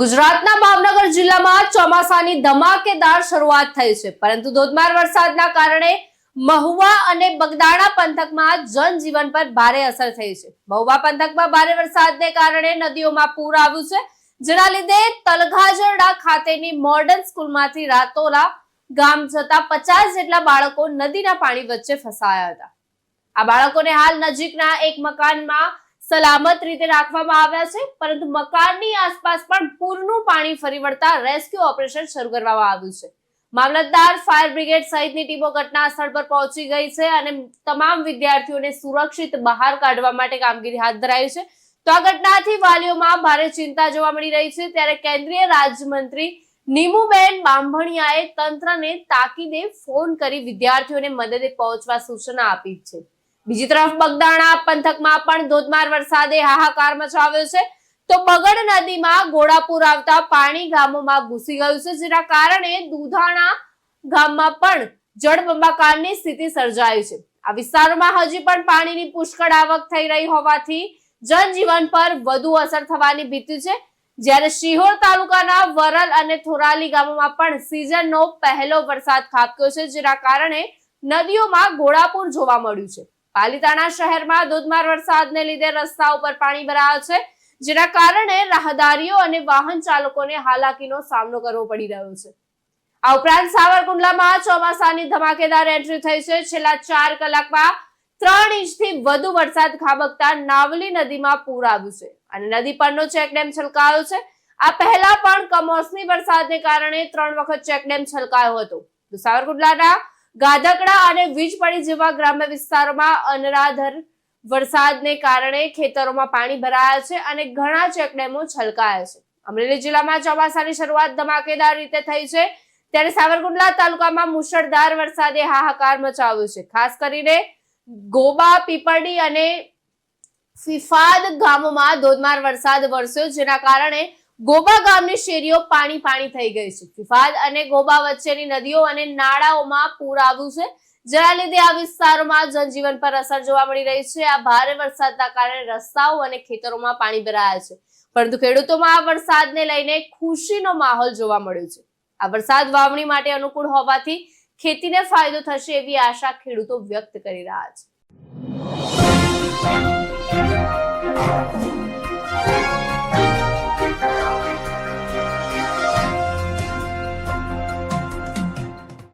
ગુજરાતના ભાવનગર જિલ્લામાં ચોમાસાની ધમાકેદાર શરૂઆત થઈ છે. પરંતુ ધોધમાર વરસાદના કારણે મહુવા અને બગદાણા પંથકમાં જનજીવન પર ભારે અસર થઈ છે. મહુવા પંથકમાં ભારે વરસાદને કારણે નદીઓમાં પૂર આવ્યું છે, જેના લીધે તલગાજરડા ખાતેની મોર્ડન સ્કૂલમાંથી રાતોલા ગામ જતા પચાસ જેટલા બાળકો નદીના પાણી વચ્ચે ફસાયા હતા. આ બાળકોને હાલ નજીકના એક મકાનમાં સલામત રીતે રાખવામાં આવ્યા છે, પરંતુ મકાનની આસપાસ પણ પૂરનું પાણી ફરી વળતા રેસ્ક્યુ ઓપરેશન શરૂ કરવામાં આવ્યું છે. મામલતદાર, ફાયર બ્રિગેડ સહિતની ટીમો ઘટના સ્થળ પર પહોંચી ગઈ છે અને તમામ વિદ્યાર્થીઓને સુરક્ષિત બહાર કાઢવા માટે કામગીરી હાથ ધરાઈ છે. તો આ ઘટનાથી વાલીઓમાં ભારે ચિંતા જોવા મળી રહી છે. ત્યારે કેન્દ્રીય રાજ્યમંત્રી નીમુબેન બાંભણિયાએ તંત્રને તાકીદે ફોન કરી વિદ્યાર્થીઓને મદદે પહોંચવા સૂચના આપી છે. બીજી તરફ બગદાણા પંથકમાં પણ ધોધમાર વરસાદે હાહાકાર મચાવ્યો છે. તો બગડ નદીમાં ઘોડાપુર આવતા પાણી ગામોમાં ઘૂસી ગયું છે, જેના કારણે દુધાણા ગામમાં પણ જળબંબાકારની સ્થિતિ સર્જાઈ છે. આ વિસ્તારોમાં હજી પણ પાણીની પુષ્કળ આવક થઈ રહી હોવાથી જનજીવન પર વધુ અસર થવાની ભીતિ છે. જ્યારે શિહોર તાલુકાના વરલ અને થોરાલી ગામોમાં પણ સિઝનનો પહેલો વરસાદ ખાબક્યો છે, જેના કારણે નદીઓમાં ઘોડાપુર જોવા મળ્યું છે. પાલિતાણા શહેરમાં ધોધમાર વરસાદને લીધે રસ્તા ઉપર પાણી ભરાયા છે, જેના કારણે રાહદારીઓ અને વાહન ચાલકોને હાલાકીનો સામનો કરવો પડી રહ્યો છે. આ ઉપરાંત સાવરકુંડલામાં ચોમાસાની ધમાકેદાર એન્ટ્રી થઈ છે. છેલ્લા ચાર કલાકમાં ત્રણ ઇંચથી વધુ વરસાદ ખાબકતા નાવલી નદીમાં પૂર આવ્યું છે અને નદી પરનો ચેકડેમ છલકાયો છે. આ પહેલા પણ કમોસમી વરસાદને કારણે ત્રણ વખત ચેકડેમ છલકાયો હતો. સાવરકુંડલાના ગાધકડા અને વીજપડી જેવા ગ્રામ્ય વિસ્તારોમાં અનરાધર વરસાદને કારણે ખેતરોમાં પાણી ભરાયા છે અને ઘણા ચેકડેમો છલકાયા છે. અમરેલી જિલ્લામાં ચોમાસાની શરૂઆત ધમાકેદાર રીતે થઈ છે. ત્યારે સાવરકુંડલા તાલુકામાં મુશળધાર વરસાદે હાહાકાર મચાવ્યો છે. ખાસ કરીને ગોબા પીપળી અને ફિફાદ ગામોમાં ધોધમાર વરસાદ વરસ્યો, જેના કારણે ગોબા ગામની શેરીઓ પાણી પાણી થઈ ગઈ છે. ફિફાદ અને ગોબા વચ્ચેની નદીઓ અને નાળાઓમાં પૂર આવ્યું છે. જેના લીધે આ વિસ્તારોમાં જનજીવન પર અસર જોવા મળી રહી છે. આ ભારે વરસાદના કારણે રસ્તાઓ અને ખેતરોમાં પાણી ભરાયા છે. પરંતુ ખેડૂતોમાં આ વરસાદને લઈને ખુશીનો માહોલ જોવા મળ્યો છે. આ વરસાદ વાવણી માટે અનુકૂળ હોવાથી ખેતીને ફાયદો થશે એવી આશા ખેડૂતો વ્યક્ત કરી રહ્યા છે.